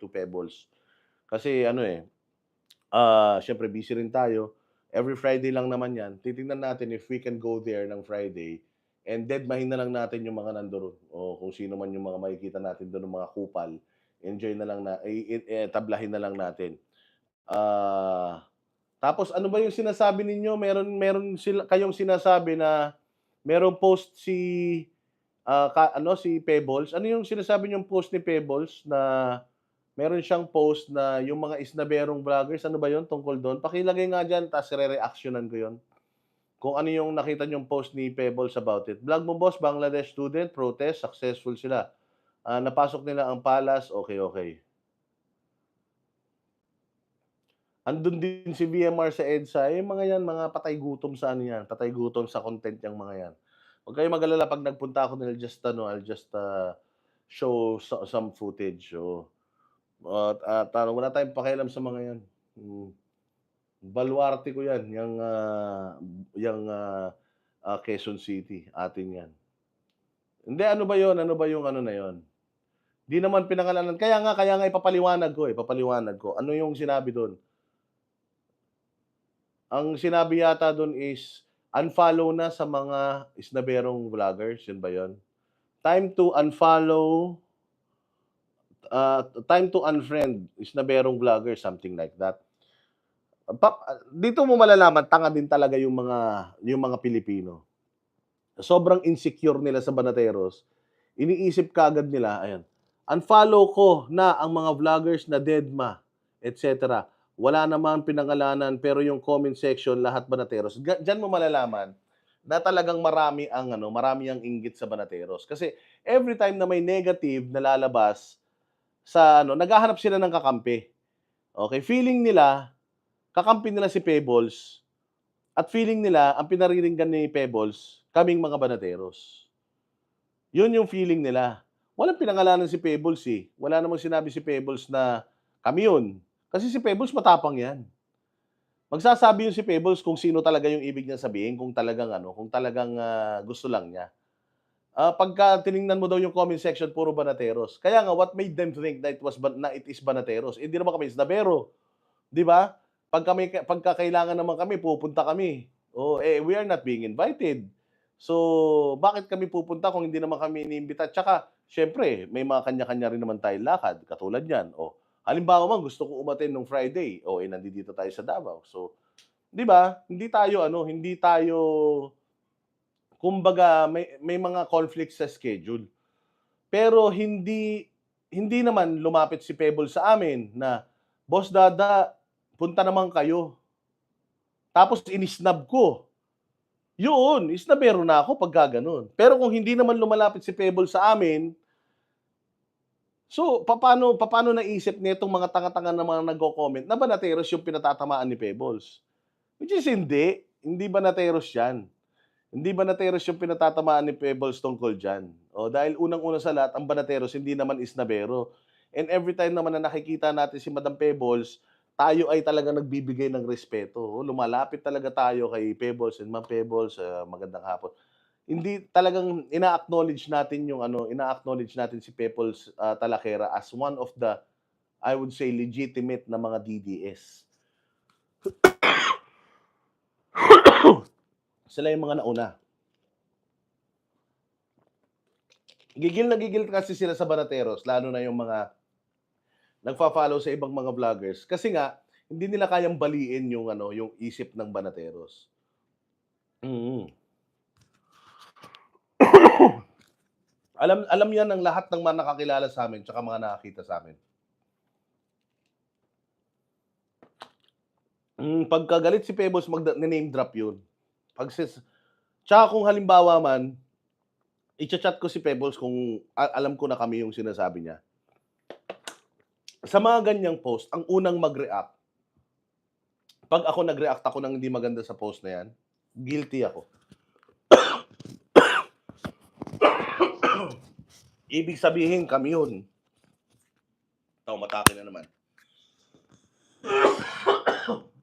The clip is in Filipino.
to Pebbles. Kasi ano eh, ah, syempre busy rin tayo. Every Friday lang naman yan. Titingnan natin if we can go there ng Friday and deadmahin na lang natin yung mga nandoon o kung sino man yung mga makikita natin doon mga kupal. Enjoy na lang na, i- i- eh, tablahin na lang natin. Ah, tapos ano ba yung sinasabi ninyo? Meron meron sila kayong sinasabi na merong post si ah, ka- ano si Pebbles. Ano yung sinasabi niyong post ni Pebbles na meron siyang post na yung mga isnaberong vloggers, ano ba yon tungkol doon? Pakilagay nga dyan, tapos re-reactionan ko yon. Kung ano yung nakita niyong post ni Pebbles about it. Vlog mo boss, Bangladesh student, protest, successful sila. Ah, napasok nila ang palas, okay, okay. Andun din si VMR sa EDSA, eh mga yan, mga patay gutom sa ano yan, patay gutom sa content yung mga yan. Huwag kayo mag-alala pag nagpunta ako, I'll just, ano, I'll just uh, show so- some footage. So, at, at ano, wala tayong pakialam sa mga yan. Hmm. Baluarte ko yan, yung, ah, yung ah, ah, Quezon City, atin yan. Hindi, ano ba yon Ano ba yung ano na yon Di naman pinangalanan. Kaya nga, kaya nga ipapaliwanag ko, ipapaliwanag ko. Ano yung sinabi doon? Ang sinabi yata doon is, unfollow na sa mga isnaberong vloggers. Yun ba yun? Time to unfollow, uh, time to unfriend isnaberong vloggers, something like that. Dito mo malalaman, tanga din talaga yung mga, yung mga Pilipino. Sobrang insecure nila sa Banateros. Iniisip kagad nila, ayan, unfollow ko na ang mga vloggers na deadma, etc. Wala naman pinangalanan pero yung comment section lahat Banateros. Diyan mo malalaman na talagang marami ang ano, marami ang inggit sa Banateros. Kasi every time na may negative na lalabas sa ano, naghahanap sila ng kakampi. Okay, feeling nila kakampi nila si Pebbles at feeling nila ang pinariringgan ni Pebbles kaming mga Banateros. Yun yung feeling nila. Walang pinangalanan si Pebbles eh. Wala namang sinabi si Pebbles na kami yun. Kasi si Pebbles matapang yan. Magsasabi yun si Pebbles kung sino talaga yung ibig niya sabihin, kung talagang ano, kung talagang ah, gusto lang niya. Ah, pagka tiningnan mo daw yung comment section, puro Banateros. Kaya nga, what made them think that it, was, na it is Banateros? Hindi naman kami Isnabero. Di ba? Pagka, may, pagka kailangan naman kami, pupunta kami. Oh, eh, we are not being invited. So, bakit kami pupunta kung hindi naman kami iniimbita? Tsaka, syempre, may mga kanya-kanya rin naman tayong lakad, katulad yan. O, halimbawa man, gusto ko umatin nung Friday. O, eh, nandito tayo sa Davao. So, di ba? Hindi tayo, ano, hindi tayo, kumbaga, may, may mga conflict sa schedule. Pero hindi, hindi naman lumapit si Pebble sa amin na, Boss Dada, punta naman kayo. Tapos inisnab ko. Yun, isnabero na ako pag gaganon. Pero kung hindi naman lumalapit si Pebble sa amin, so paano paano naisip nitong mga tanga-tanga na mga nagko-comment na Banateros yung pinatatamaan ni Pebbles? Which is hindi. Hindi Banateros yan. Hindi Banateros yung pinatatamaan ni Pebbles tungkol dyan. O, dahil unang-una sa lahat, ang Banateros hindi naman isnabero. And every time naman na nakikita natin si Madam Pebbles, tayo ay talaga nagbibigay ng respeto. O, Lumalapit talaga tayo kay Pebbles and Ma'am Pebbles, ah, magandang hapon. Hindi talagang ina-acknowledge natin yung ano, ina-acknowledge natin si Pebbles ah, Talakera as one of the I would say legitimate na mga DDS. Sila yung mga nauna. Gigil na gigil kasi sila sa Banateros, lalo na yung mga nagfa-follow sa ibang mga vloggers kasi nga hindi nila kayang baliin yung ano, yung isip ng Banateros. Mm. alam alam yan ng lahat ng mga nakakilala sa amin tsaka mga nakakita sa amin. Mm, pagkagalit si Pebbles mag-name drop yun. Pag sis, tsaka kung halimbawa man, i-chat ko si Pebbles kung alam ko na kami yung sinasabi niya. Sa mga ganyang post, ang unang mag-react, pag ako nag-react ako ng hindi maganda sa post na yan, guilty ako. Ibig sabihin, kami yun. Tao, matake na naman.